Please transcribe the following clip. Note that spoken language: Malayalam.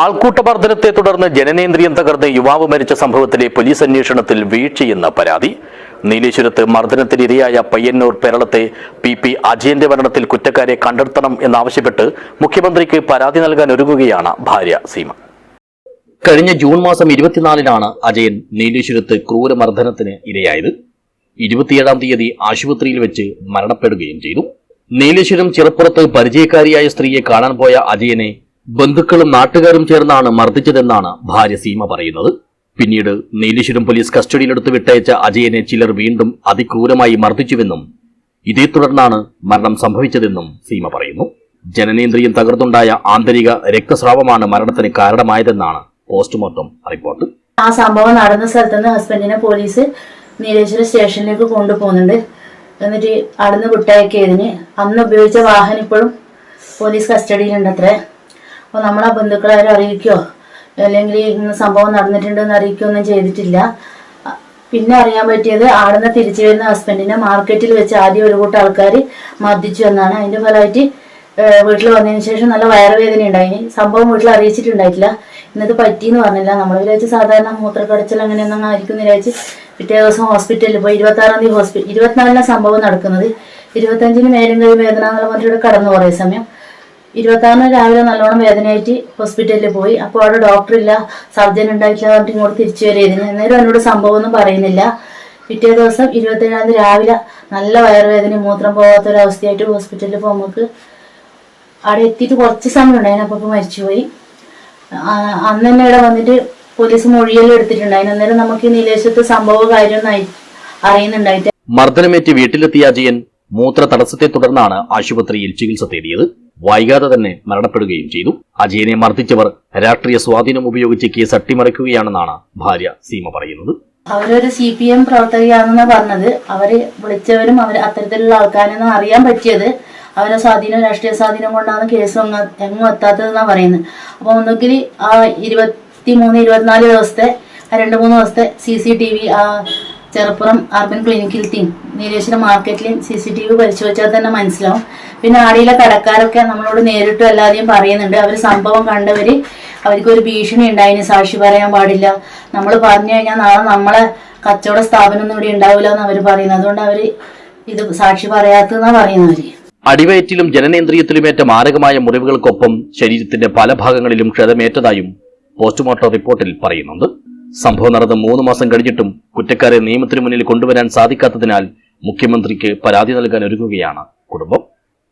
ആൾക്കൂട്ട മർദ്ദനത്തെ തുടർന്ന് ജനനേന്ദ്രിയം തകർന്ന് യുവാവ് മരിച്ച സംഭവത്തിലെ പോലീസ് അന്വേഷണത്തിൽ വീഴ്ചയെന്ന പരാതി. നീലേശ്വരത്ത് മർദ്ദനത്തിനിരയായ പയ്യന്നൂർ പേരളത്തെ പി പി അജയന്റെ മരണത്തിൽ കുറ്റക്കാരെ കണ്ടെത്തണം എന്നാവശ്യപ്പെട്ട് മുഖ്യമന്ത്രിക്ക് പരാതി നൽകാൻ ഒരുങ്ങുകയാണ് ഭാര്യ സീമ. കഴിഞ്ഞ ജൂൺ മാസം ഇരുപത്തിനാലിനാണ് അജയൻ നീലേശ്വരത്ത് ക്രൂരമർദ്ദനത്തിന് ഇരയായത്. ഇരുപത്തിയേഴാം തീയതി ആശുപത്രിയിൽ വെച്ച് മരണപ്പെടുകയും ചെയ്തു. നീലേശ്വരം ചിറപ്പുറത്ത് പരിചയക്കാരിയായ സ്ത്രീയെ കാണാൻ പോയ അജയനെ ബന്ധുക്കളും നാട്ടുകാരും ചേർന്നാണ് മർദ്ദിച്ചതെന്നാണ് ഭാര്യ സീമ പറയുന്നത്. പിന്നീട് നീലേശ്വരം പോലീസ് കസ്റ്റഡിയിലെടുത്ത് വിട്ടയച്ച അജയനെ ചിലർ വീണ്ടും അതിക്രൂരമായി മർദ്ദിച്ചുവെന്നും ഇതേ തുടർന്നാണ് മരണം സംഭവിച്ചതെന്നും സീമ പറയുന്നു. ജനനേന്ദ്രിയം തകർന്നുണ്ടായ ആന്തരിക രക്തസ്രാവമാണ് മരണത്തിന് കാരണമായതെന്നാണ് പോസ്റ്റ്മോർട്ടം റിപ്പോർട്ട്. ആ സംഭവം നടന്ന സ്ഥലത്ത് നിന്ന് ഹസ്ബൻഡിനെ പോലീസ് നീലേശ്വര സ്റ്റേഷനിലേക്ക് കൊണ്ടുപോകുന്നുണ്ട്. എന്നിട്ട് അവിടുന്ന് വിട്ടയക്കിയതിന് അന്ന് ഉപയോഗിച്ച വാഹനം ഇപ്പോഴും പോലീസ് കസ്റ്റഡിയിലുണ്ട് അത്രേ. അപ്പോൾ നമ്മളെ അവരെ അറിയിക്കോ? അല്ലെങ്കിൽ ഇന്ന് സംഭവം നടന്നിട്ടുണ്ടെന്ന് അറിയിക്കുകയൊന്നും ചെയ്തിട്ടില്ല. പിന്നെ അറിയാൻ പറ്റിയത് ആടുന്ന് തിരിച്ചു വരുന്ന ഹസ്ബൻഡിനെ മാർക്കറ്റിൽ വെച്ച് ആദ്യം ഒരു കൂട്ടം ആൾക്കാർ മർദ്ദിച്ചു എന്നാണ്. അതിന്റെ ഫലമായിട്ട് വീട്ടിൽ വന്നതിന് ശേഷം നല്ല വയറുവേദന ഉണ്ടായി. സംഭവം വീട്ടിൽ അറിയിച്ചിട്ടുണ്ടായിട്ടില്ല. ഇന്നത് പറ്റിയെന്ന് പറഞ്ഞില്ല. നമ്മൾ വിചാരിച്ച് സാധാരണ മൂത്രക്കടച്ചൽ അങ്ങനെയൊന്നും ആയിരിക്കും വിചാരിച്ച് പിറ്റേ ദിവസം ഹോസ്പിറ്റലിൽ പോയി. ഇരുപത്തി ആറാം തീയതി ഹോസ്പിറ്റൽ ഇരുപത്തിനാലിനാണ് സംഭവം നടക്കുന്നത്. ഇരുപത്തഞ്ചിന് മേലും കൈ വേദന എന്നുള്ള പറഞ്ഞിട്ട് കടന്നു കുറേ സമയം. ഇരുപത്താറിന് രാവിലെ നല്ലോണം വേദനയായിട്ട് ഹോസ്പിറ്റലിൽ പോയി. അപ്പോൾ അവിടെ ഡോക്ടർ ഇല്ല സർജൻ ഉണ്ടായിട്ടില്ല പറഞ്ഞിട്ട് ഇങ്ങോട്ട് തിരിച്ചു വരിയതിന് അന്നേരം എന്നോട് സംഭവം ഒന്നും പറയുന്നില്ല. പിറ്റേ ദിവസം ഇരുപത്തേഴാം തീയതി രാവിലെ നല്ല വയറുവേദന മൂത്രം പോകാത്ത അവസ്ഥയായിട്ട് ഹോസ്പിറ്റലിൽ പോകുമ്പോൾ അവിടെ എത്തിയിട്ട് കുറച്ച് സമയം ഉണ്ടായിരുന്നു അപ്പോൾ മരിച്ചുപോയി. അന്ന് തന്നെ ഇവിടെ വന്നിട്ട് പോലീസ് മൊഴിയെല്ലാം എടുത്തിട്ടുണ്ടായിരുന്നു അന്നേരം നമുക്ക് നിലേശത്ത് സംഭവ കാര്യമൊന്നും അറിയുന്നുണ്ടായിട്ട് മർദ്ദനമേറ്റ് വീട്ടിലെത്തിയ അജയൻ മൂത്ര തടസ്സത്തെ തുടർന്നാണ് ആശുപത്രിയിൽ ചികിത്സ തേടിയത്. വൈകാതെ തന്നെ മരണപ്പെടുകയും ചെയ്തു. അജയനെ മർദ്ദിച്ചവർ രാഷ്ട്രീയ സ്വാധീനം ഉപയോഗിച്ച് കേസ് അട്ടിമറിക്കുകയാണെന്നാണ് ഭാര്യ സീമ പറയുന്നത്. അവരൊരു സി പി എം പ്രവർത്തകയാണെന്ന് പറഞ്ഞത്. അവർ വിളിച്ചവരും അവർ അത്തരത്തിലുള്ള ആൾക്കാരെന്ന് അറിയാൻ പറ്റിയത് അവരെ സ്വാധീനം രാഷ്ട്രീയ സ്വാധീനം കൊണ്ടാണ് കേസ് എങ്ങും എത്താത്തതെന്നാണ് പറയുന്നത്. അപ്പൊ ഒന്നുകിൽ ആ ഇരുപത്തി മൂന്ന് ഇരുപത്തിനാല് ദിവസത്തെ രണ്ട് മൂന്ന് ദിവസത്തെ സി സി ടി വി ആ ചെറുപ്പുറം അർബൻ ക്ലിനിക്കിലത്തെയും നീലേശ്വരം മാർക്കറ്റിലെയും സി സി ടി വി പരിശോധിച്ചാൽ തന്നെ മനസ്സിലാവും. പിന്നെ ആടിയിലെ കടക്കാരൊക്കെ നമ്മളോട് നേരിട്ടും എല്ലാവരെയും പറയുന്നുണ്ട്. അവർ സംഭവം കണ്ടവര് അവർക്ക് ഒരു ഭീഷണി ഉണ്ടായിന്. സാക്ഷി പറയാൻ പാടില്ല. നമ്മൾ പറഞ്ഞു കഴിഞ്ഞാൽ നാളെ നമ്മളെ കച്ചവട സ്ഥാപനം ഇവിടെ ഉണ്ടാവില്ല എന്ന് അവർ പറയുന്നത്. അതുകൊണ്ട് അവർ ഇത് സാക്ഷി പറയാത്തതെന്നാ പറയുന്നവര് അടിവയറ്റിലും ജനനേന്ദ്രിയത്തിലുമേറ്റ മാരകമായ മുറിവുകൾക്കൊപ്പം ശരീരത്തിന്റെ പല ഭാഗങ്ങളിലും ക്ഷതമേറ്റതായും പോസ്റ്റ്മോർട്ടം റിപ്പോർട്ടിൽ പറയുന്നുണ്ട്. സംഭവം നടന്ന് മൂന്ന് മാസം കഴിഞ്ഞിട്ടും കുറ്റക്കാരെ നിയമത്തിന് മുന്നിൽ കൊണ്ടുവരാൻ സാധിക്കാത്തതിനാൽ മുഖ്യമന്ത്രിക്ക് പരാതി നൽകാൻ ഒരുങ്ങുകയാണ് കുടുംബം.